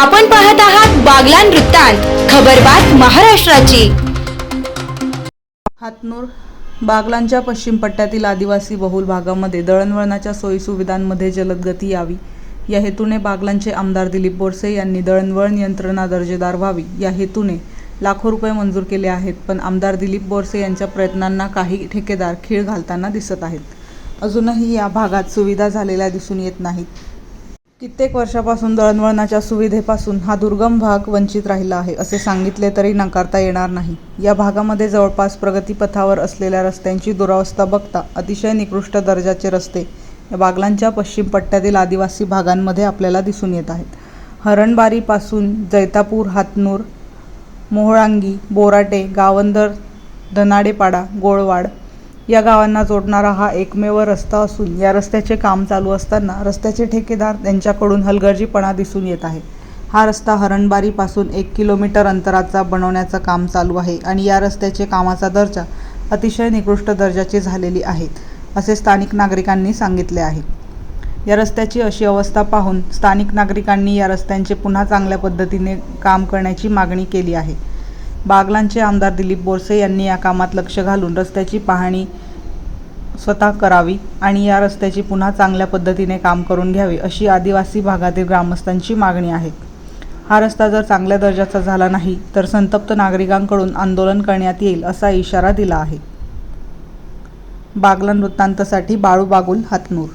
आपण पाहत आहात बागलान वृत्तांत खबरबात महाराष्ट्राची. हातनूर बागलांच्या पश्चिम पट्ट्यातील आदिवासी बहुल भागामध्ये दळणवळणाच्या सोयीसुविधांमध्ये जलद गती यावी. या हेतूने बागलांचे आमदार दिलीप बोरसे यांनी दळणवळण यंत्रणा दर्जेदार व्हावी. या हेतूने लाखो रुपये मंजूर केले आहेत पण आमदार दिलीप बोरसे यांच्या प्रयत्नांना काही ठेकेदार खीळ घालताना दिसत आहेत. अजूनही या भागात सुविधा झालेल्या दिसून येत नाहीत. कित्येक वर्षापासून दळणवळणाच्या सुविधेपासून हा दुर्गम भाग वंचित राहिला आहे असे सांगितले तरी नाकारता येणार नाही. या भागामध्ये जवळपास प्रगतीपथावर असलेल्या रस्त्यांची दुरावस्था बघता अतिशय निकृष्ट दर्जाचे रस्ते या बागलांच्या पश्चिम पट्ट्यातील आदिवासी भागांमध्ये आपल्याला दिसून येत आहेत. हरणबारीपासून जैतापूर हातनूर मोहळांगी बोराटे गावंदर धनाडेपाडा गोळवाड या गावांना जोडणारा हा एकमेव रस्ता असून या रस्त्याचे काम चालू असताना रस्त्याचे ठेकेदार त्यांच्याकडून हलगर्जीपणा दिसून येत आहे. हा रस्ता हरणबारीपासून एक किलोमीटर अंतराचा बनवण्याचं काम चालू आहे आणि या रस्त्याचे कामाचा दर्जा अतिशय निकृष्ट दर्जाची झालेली आहेत असे स्थानिक नागरिकांनी सांगितले आहे. या रस्त्याची अशी अवस्था पाहून स्थानिक नागरिकांनी या रस्त्यांचे पुन्हा चांगल्या पद्धतीने काम करण्याची मागणी केली आहे. बागलांचे आमदार दिलीप बोरसे यांनी या कामात लक्ष घालून रस्त्याची पाहणी स्वतः करावी आणि या रस्त्याची पुन्हा चांगल्या पद्धतीने काम करून घ्यावे अशी आदिवासी भागातील ग्रामस्थांची मागणी आहे. हा रस्ता जर चांगल्या दर्जाचा झाला नाही तर संतप्त नागरिकांकडून आंदोलन करण्यात येईल असा इशारा दिला आहे. बागलान वृत्तांतसाठी बाळू बागुल हातनूर.